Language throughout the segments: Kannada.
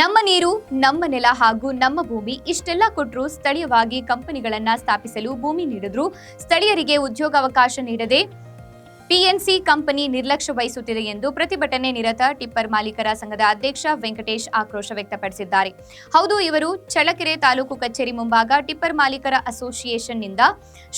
ನಮ್ಮ ನೀರು, ನಮ್ಮ ನೆಲ ಹಾಗೂ ನಮ್ಮ ಭೂಮಿ ಇಷ್ಟೆಲ್ಲ ಕೊಟ್ಟರು ಸ್ಥಳೀಯವಾಗಿ ಕಂಪನಿಗಳನ್ನ ಸ್ಥಾಪಿಸಲು ಭೂಮಿ ನೀಡಿದ್ರು. ಸ್ಥಳೀಯರಿಗೆ ಉದ್ಯೋಗಾವಕಾಶ ನೀಡದೆ ಪಿಎನ್ಸಿ ಕಂಪನಿ ನಿರ್ಲಕ್ಷ್ಯ ವಹಿಸುತ್ತಿದೆ ಎಂದು ಪ್ರತಿಭಟನೆ ನಿರತ ಟಿಪ್ಪರ್ ಮಾಲೀಕರ ಸಂಘದ ಅಧ್ಯಕ್ಷ ವೆಂಕಟೇಶ್ ಆಕ್ರೋಶ ವ್ಯಕ್ತಪಡಿಸಿದ್ದಾರೆ. ಹೌದು, ಇವರು ಚಳ್ಳಕೆರೆ ತಾಲೂಕು ಕಚೇರಿ ಮುಂಭಾಗ ಟಿಪ್ಪರ್ ಮಾಲೀಕರ ಅಸೋಸಿಯೇಷನ್ನಿಂದ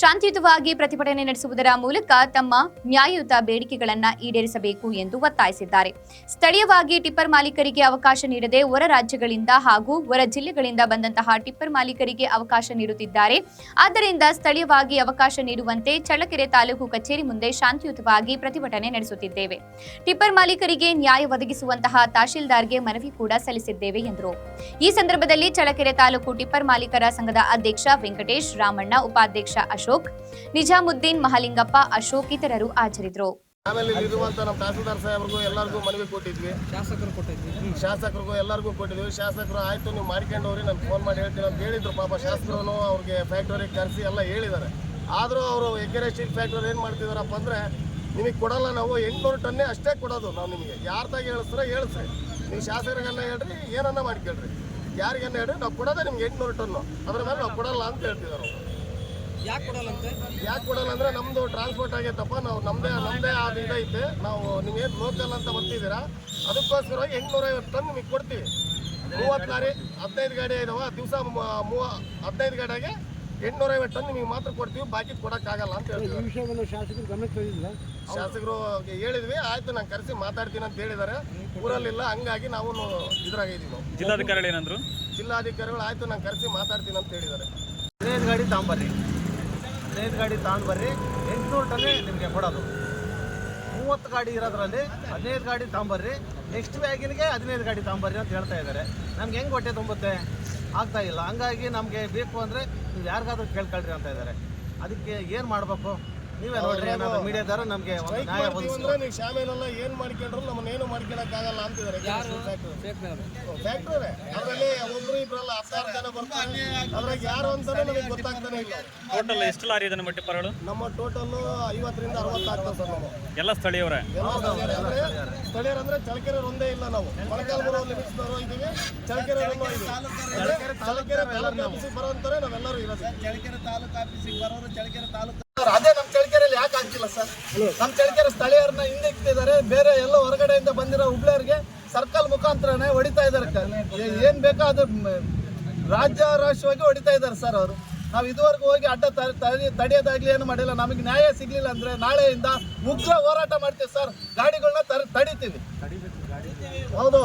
ಶಾಂತಿಯುತವಾಗಿ ಪ್ರತಿಭಟನೆ ನಡೆಸುವುದರ ಮೂಲಕ ತಮ್ಮ ನ್ಯಾಯಯುತ ಬೇಡಿಕೆಗಳನ್ನು ಈಡೇರಿಸಬೇಕು ಎಂದು ಒತ್ತಾಯಿಸಿದ್ದಾರೆ. ಸ್ಥಳೀಯವಾಗಿ ಟಿಪ್ಪರ್ ಮಾಲೀಕರಿಗೆ ಅವಕಾಶ ನೀಡದೆ ಹೊರ ರಾಜ್ಯಗಳಿಂದ ಹಾಗೂ ಹೊರ ಜಿಲ್ಲೆಗಳಿಂದ ಬಂದಂತಹ ಟಿಪ್ಪರ್ ಮಾಲೀಕರಿಗೆ ಅವಕಾಶ ನೀಡುತ್ತಿದ್ದಾರೆ. ಆದ್ದರಿಂದ ಸ್ಥಳೀಯವಾಗಿ ಅವಕಾಶ ನೀಡುವಂತೆ ಚಳ್ಳಕೆರೆ ತಾಲೂಕು ಕಚೇರಿ ಮುಂದೆ ಶಾಂತಿಯುತವಾಗಿ ಪ್ರತಿಭಟನೆ ನಡೆಸುತ್ತಿದ್ದೇವೆ. ಟಿಪ್ಪರ್ ಮಾಲೀಕರಿಗೆ ನ್ಯಾಯ ಒದಗಿಸುವಂತಹ ತಹಶೀಲ್ದಾರ್ಗೆ ಮನವಿ ಕೂಡ ಸಲ್ಲಿಸಿದ್ದೇವೆ ಎಂದರು. ಈ ಸಂದರ್ಭದಲ್ಲಿ ಚಳ್ಳಕೆರೆ ತಾಲೂಕು ಟಿಪ್ಪರ್ ಮಾಲೀಕರ ಸಂಘದ ಅಧ್ಯಕ್ಷ ವೆಂಕಟೇಶ್ ರಾಮಣ್ಣ ಉಪಾಧ್ಯಕ್ಷ ಅಶೋಕ್ ನಿಜಾಮುದ್ದೀನ್ ಮಹಾಲಿಂಗಪ್ಪ ಅಶೋಕ್ ಇತರರು ಹಾಜರಿದ್ದರು. ಆಮೇಲೆ ಇರುವಂತ ನಮ್ಮ ತಹಸೀಲ್ದಾರ್ ಸಾಹೇಬ್ರಿಗೂ ಎಲ್ಲರಿಗೂ ಮನವಿ ಕೊಟ್ಟಿದ್ವಿ. ಶಾಸಕರು ಕೊಟ್ಟಿದ್ವಿ. ಶಾಸಕರಿಗೂ ಎಲ್ಲರಿಗೂ ಕೊಟ್ಟಿದ್ವಿ. ಶಾಸಕರು ಆಯ್ತು ನೀವು ಮಾಡ್ಕೊಂಡು ಹೋಗ್ರಿ ನಾನು ಫೋನ್ ಮಾಡಿ ಹೇಳ್ತೀನಿ ಅಂತ ಹೇಳಿದ್ರು. ಪಾಪ ಶಾಸಕರು ಅವ್ರಿಗೆ ಫ್ಯಾಕ್ಟರಿಗೆ ಕರೆಸಿ ಎಲ್ಲ ಹೇಳಿದ್ದಾರೆ. ಆದರೂ ಅವರು ಎಗ್ಗೆರೆ ಸ್ಟೀಲ್ ಫ್ಯಾಕ್ಟರಿ ಏನು ಮಾಡ್ತಿದಾರಪ್ಪ ಅಂದರೆ ನಿಮಗೆ ಕೊಡಲ್ಲ ನಾವು ಎಂಟುನೂರು ಟನ್ನೇ ಅಷ್ಟೇ ಕೊಡೋದು ನಾವು ನಿಮಗೆ. ಯಾರ್ದಾಗ ಹೇಳಿಸ್ತಾರ ಹೇಳಿಸ್ರಿ. ನೀವು ಶಾಸಕರಿಗೆಲ್ಲ ಹೇಳ್ರಿ ಏನನ್ನ ಮಾಡ್ಕೊಳ್ರಿ ಯಾರಿಗೆಲ್ಲ ಹೇಳ್ರಿ ನಾವು ಕೊಡೋದೇ ನಿಮ್ಗೆ ಎಂಟುನೂರು ಟನ್ನು. ಅದ್ರ ಮೇಲೆ ನಾವು ಕೊಡಲ್ಲ ಅಂತ ಹೇಳ್ತಿದ್ದಾರೆ ಯಾಕೆ ಕೊಡಲ್ಲ ಯಾಕೆ ಕೊಡಲ್ಲ ಅಂದ್ರೆ ನಮ್ದು ಟ್ರಾನ್ಸ್ಪೋರ್ಟ್ ಆಗೈತಪ್ಪ ನಾವು ನಮ್ಮದೇ ನಮ್ಮದೇ ಆದ ಇದೈತೆ. ನಾವು ನಿಮಗೆ ಲೋಕಲ್ ಅಂತ ಬರ್ತಿದ್ದೀರಾ ಅದಕ್ಕೋಸ್ಕರವಾಗಿ ಎಂಟುನೂರೈವತ್ತು ಟನ್ ನಿಮಗೆ ಕೊಡ್ತೀವಿ. ಮೂವತ್ತು ಲಾರಿ ಹದಿನೈದು ಗಾಡಿ ಇದಾವ ದಿವಸ ಮೂವ ಹದಿನೈದು ಗಾಡಿಗೆ ಎಂಟುನೂರೈವತ್ತು ಟನ್ ನಿಮಗೆ ಮಾತ್ರ ಕೊಡ್ತೀವಿ ಬಾಕಿ ಕೊಡೋಕ್ಕಾಗಲ್ಲ ಅಂತ ಹೇಳ್ತೀವಿ ಈ ವಿಷಯವನ್ನು ಶಾಸಕರು ಗಮನಕ್ಕೆ ತಂದಿಲ್ಲ ಶಾಸಕರು ಹೇಳಿದ್ವಿ ಆಯ್ತು ನಾನು ಕರೆಸಿ ಮಾತಾಡ್ತೀನಿ ಅಂತ ಹೇಳಿದ್ದಾರೆ. ಊರಲ್ಲಿಲ್ಲ ಹಂಗಾಗಿ ನಾವು ಇದ್ರಾಗ ಇದೀವಿ ನಾವು. ಜಿಲ್ಲಾಧಿಕಾರಿಗಳು ಏನಂದ್ರು? ಜಿಲ್ಲಾಧಿಕಾರಿಗಳು ಆಯ್ತು ನಾನು ಕರೆಸಿ ಮಾತಾಡ್ತೀನಿ ಅಂತ ಹೇಳಿದ್ದಾರೆ. ಹದಿನೈದು ಗಾಡಿ ತಗೊಂಬರ್ರಿ ಹದಿನೈದು ಗಾಡಿ ತಗೊಂಡ್ಬರ್ರಿ ಎಂಟುನೂರು ಟನ್ನೇ ನಿಮಗೆ ಕೊಡೋದು. ಮೂವತ್ತು ಗಾಡಿ ಇರೋದ್ರಲ್ಲಿ ಹದಿನೈದು ಗಾಡಿ ತಗೊಂಬರ್ರಿ ನೆಕ್ಸ್ಟ್ ವ್ಯಾಗಿನಿಗೆ ಹದಿನೈದು ಗಾಡಿ ತಗೊಂಬರ್ರಿ ಅಂತ ಹೇಳ್ತಾ ಇದ್ದಾರೆ. ನಮ್ಗೆ ಹೆಂಗೆ ಹೊಟ್ಟೆ ತುಂಬುತ್ತೆ? ಆಗ್ತಾ ಇಲ್ಲ. ಹಂಗಾಗಿ ನಮಗೆ ಬೇಕು ಅಂದರೆ ನೀವು ಯಾರಿಗಾದ್ರೂ ಕೇಳ್ಕೊಳ್ರಿ ಅಂತ ಇದ್ದಾರೆ ಅದಕ್ಕೆ ಏನು ಮಾಡಬೇಕು? ನೀವೇ ನೋಡ್ರಿ ಏನಾದ್ರು ಮೀಡಿಯಾದವರು ನಮಗೆ ಒಂದು ನ್ಯಾಯ ಮಾಡ್ತೀವಿ ಒದಗಿಸ್ಬೇಕು ಅಂದ್ರೆ ನೀವು ಶಾಮೆಲೆಲ್ಲ ಏನ್ ಮಾಡ್ಕೊಂಡ್ರು ನಮ್ಮನ್ನ ಏನು ಮಾಡ್ಕೊಳಕ್ಕಾಗಲ್ಲ ಅಂತಿದ್ದಾರೆ. ಫ್ಯಾಕ್ಟ್ರಿ ಅದರಲ್ಲಿ ಒಬ್ರು ಇಬ್ರಲ್ಲ ಹತ್ತಾರು ಜನ ಬರ್ತಾರೆ. ಅದ್ರಾಗ ಯಾರು ಅಂತಾನೆ ನಮಗೆ ಗೊತ್ತಾಗ್ತಾನೆ ಇಲ್ಲ. ಟೋಟಲ್ ಎಷ್ಟು ಲಾರಿ ಇದೆ ನಮ್ಮ ಪರಗಳು ನಮ್ಮ ಟೋಟಲ್ ಐವತ್ತರಿಂದ ಅರವತ್ತು ಆಗ್ತದೆ ಸರ್ ನಾವು ಎಲ್ಲ ಸ್ಥಳೀಯವರೇ? ಎಲ್ಲ ಸ್ಥಳೀಯರು? ಅಂದ್ರೆ ಸ್ಥಳೀಯರಂದ್ರೆ ಚಳಕೆರೆ ಒಂದೇ ಇಲ್ಲ ನಾವು. ಮೊಳಕಾಲ್ಮೂರು ಲಿಮಿಟ್ಸ್ನವರು ಇದೀವಿ ಚಳಕೆರೆ ಚಳಕೆರೆ ತಾಲೂಕು ಆಫೀಸಿಗೆ ಬರೋಂತಾರೆ ನಾವೆಲ್ಲರೂ ಇರೋದು. ಚಳ್ಳಕೆರೆ ತಾಲೂಕು ಆಫೀಸಿಗೆ ಬರೋರು ಚಳಕೆರೆ ತಾಲೂಕು ಅದೇ ಆಗ್ತಿಲ್ಲ ಸರ್. ನಮ್ಮ ಚಳಿಕೆರೆ ಸ್ಥಳೀಯರನ್ನ ಹಿಂದೆ ಇಕ್ತಿದ್ದಾರೆ ಬೇರೆ ಎಲ್ಲ ಹೊರಗಡೆಯಿಂದ ಬಂದಿರೋ ಹುಬ್ಳಿಯರಿಗೆ ಸರ್ಕಲ್ ಮುಖಾಂತರನೇ ಹೊಡಿತಾ ಇದ್ದಾರೆ ಸರ್. ಏನ್ ಬೇಕೋ ಅದು ರಾಜ್ಯ ರಾಷ್ಟ್ರವಾಗಿ ಹೊಡಿತಾ ಇದ್ದಾರೆ ಸರ್ ಅವರು. ನಾವು ಇದುವರೆಗೂ ಹೋಗಿ ಅಡ್ಡ ತಡೆಯೋದಾಗ್ಲಿ ಏನು ಮಾಡಿಲ್ಲ. ನಮಗೆ ನ್ಯಾಯ ಸಿಗ್ಲಿಲ್ಲ ಅಂದ್ರೆ ನಾಳೆಯಿಂದ ಉಗ್ರ ಹೋರಾಟ ಮಾಡ್ತೀವಿ ಸರ್. ಗಾಡಿಗಳನ್ನ ತರ ತಡಿತೀವಿ. ಹೌದು